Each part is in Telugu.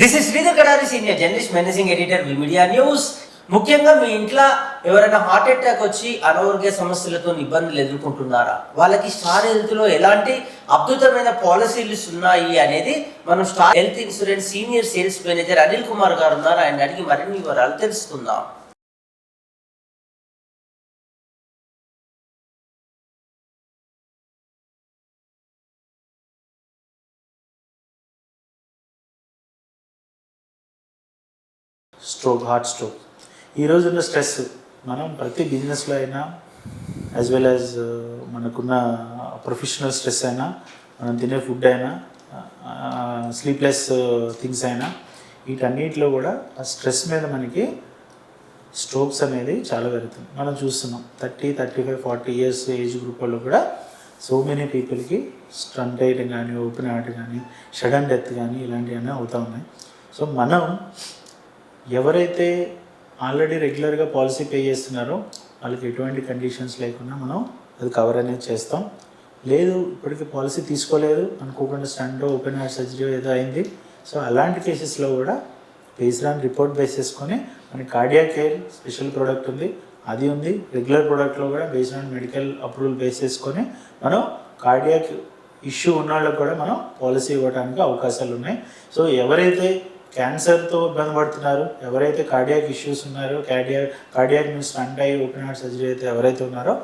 This is Sridhar Kadari senior journalist managing editor media news ముఖ్యంగా మీ ఇంట్లో ఎవరైనా హార్ట్ అటాక్ వచ్చి అనారోగ్య సమస్యలతో ఇబ్బందులు ఎదుర్కొంటున్నారా? వాళ్ళకి స్టార్ హెల్త్లో ఎలాంటి అద్భుతమైన పాలసీలు ఉన్నాయి అనేది మనం Star Health Insurance senior sales manager Anil Kumar గారు ఉన్నారు. ఆయన అడిగి మరిన్ని వివరాలు తెలుసుకుందాం. స్ట్రోక్ హార్ట్ స్ట్రోక్ ఈ రోజున్న స్ట్రెస్ మనం ప్రతి బిజినెస్లో అయినా యాజ్ వెల్ యాజ్ మనకున్న ప్రొఫెషనల్ స్ట్రెస్ అయినా మనం తినే ఫుడ్ అయినా uh, uh, sleepless things uh, అయినా వీటన్నిటిలో కూడా ఆ స్ట్రెస్ మీద మనకి స్ట్రోక్స్ అనేది చాలా పెరుగుతుంది. మనం చూస్తున్నాం thirty thirty five forty years age group వాళ్ళు కూడా సో మెనీ పీపుల్కి స్ట్రంట్ అయ్యడం కానీ ఓపెన్ హార్ట్ కానీ సడన్ డెత్ కానీ ఇలాంటివన్నీ అవుతూ ఉన్నాయి. సో మనం ఎవరైతే ఆల్రెడీ రెగ్యులర్గా పాలసీ పే చేస్తున్నారో వాళ్ళకి ఎటువంటి కండిషన్స్ లేకుండా మనం అది కవర్ అనేది చేస్తాం. లేదు ఇప్పటికి పాలసీ తీసుకోలేదు అనుకోకుండా స్టండో ఓపెన్ హార్ట్ సర్జరీ ఏదో అయింది. సో అలాంటి కేసెస్లో కూడా బేస్డ్ ఆన్ రిపోర్ట్ బేస్ చేసుకొని మనకి కార్డియా కేర్ స్పెషల్ ప్రోడక్ట్ ఉంది అది ఉంది. రెగ్యులర్ ప్రోడక్ట్లో కూడా based on medical approval base చేసుకొని మనం కార్డియాక్ ఇష్యూ ఉన్న వాళ్ళకి కూడా మనం పాలసీ ఇవ్వడానికి అవకాశాలు ఉన్నాయి. సో ఎవరైతే క్యాన్సర్తో ఇబ్బంది పడుతున్నారు. ఎవరైతే కార్డియాక్ ఇష్యూస్ ఉన్నారో కార్డియా కార్డియాక్ మీన్స్ స్టంట్ అయ్యి ఓపెన్ హార్ట్ సర్జరీ అయితే ఎవరైతే ఉన్నారో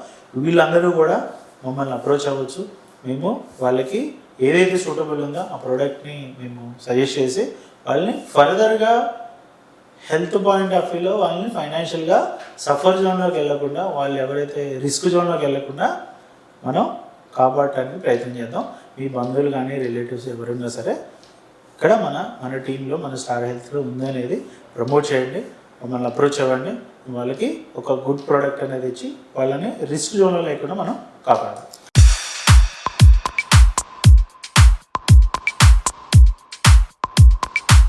వీళ్ళందరూ కూడా మమ్మల్ని అప్రోచ్ అవ్వచ్చు. మేము వాళ్ళకి ఏదైతే సూటబుల్ ఉందో ఆ ప్రోడక్ట్ని మేము సజెస్ట్ చేసి వాళ్ళని ఫర్దర్గా హెల్త్ పాయింట్ ఆఫ్ వ్యూలో వాళ్ళని ఫైనాన్షియల్గా సఫర్ జోన్లోకి వెళ్ళకుండా వాళ్ళు ఎవరైతే రిస్క్ జోన్లోకి వెళ్ళకుండా మనం కాపాడటానికి ప్రయత్నం చేద్దాం. మీ బంధువులు కానీ రిలేటివ్స్ ఎవరున్నా సరే ఇక్కడ మన మన టీంలో మన స్టార్ హెల్త్లో ఉందనేది ప్రమోట్ చేయండి మమ్మల్ని అప్రోచ్ అవ్వండి వాళ్ళకి ఒక గుడ్ ప్రోడక్ట్ అనేది ఇచ్చి వాళ్ళని రిస్క్ జోన్లో లేకుండా మనం కాపాడాలి.